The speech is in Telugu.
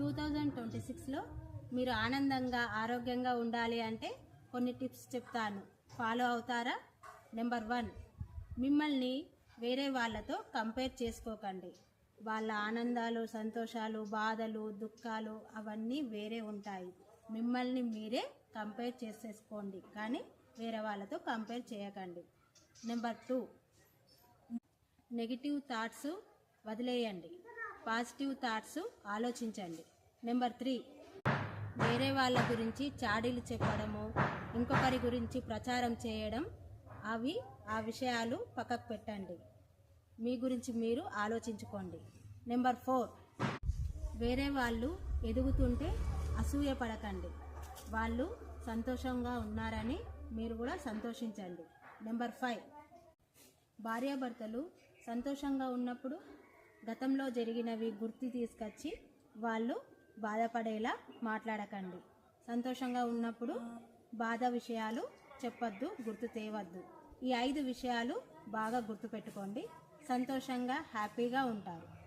టూ థౌజండ్ ట్వంటీ సిక్స్లో మీరు ఆనందంగా ఆరోగ్యంగా ఉండాలి అంటే కొన్ని టిప్స్ చెప్తాను. ఫాలో అవుతారా? నెంబర్ వన్ మిమ్మల్ని వేరే వాళ్ళతో కంపేర్ చేసుకోకండి. వాళ్ళ ఆనందాలు సంతోషాలు బాధలు దుఃఖాలు అవన్నీ వేరే ఉంటాయి. మిమ్మల్ని మీరే కంపేర్ చేసేసుకోండి కానీ వేరే వాళ్ళతో కంపేర్ చేయకండి. నెంబర్ టూ నెగిటివ్ థాట్స్ వదిలేయండి. పాజిటివ్ థాట్స్ ఆలోచించండి. నెంబర్ త్రీ వేరే వాళ్ళ గురించి చాడీలు చెప్పడము ఇంకొకరి గురించి ప్రచారం చేయడం అవి ఆ విషయాలు పక్కకు పెట్టండి. మీ గురించి మీరు ఆలోచించుకోండి. నెంబర్ ఫోర్ వేరే వాళ్ళు ఎదుగుతుంటే అసూయ పడకండి. వాళ్ళు సంతోషంగా ఉన్నారని మీరు కూడా సంతోషించండి. నెంబర్ ఫైవ్ భార్యాభర్తలు సంతోషంగా ఉన్నప్పుడు గతంలో జరిగినవి గుర్తు తీసుకొచ్చి వాళ్ళు బాధపడేలా మాట్లాడకండి. సంతోషంగా ఉన్నప్పుడు బాధ విషయాలు చెప్పొద్దు గుర్తు తేవద్దు. ఈ ఐదు విషయాలు బాగా గుర్తుపెట్టుకోండి. సంతోషంగా హ్యాపీగా ఉంటారు.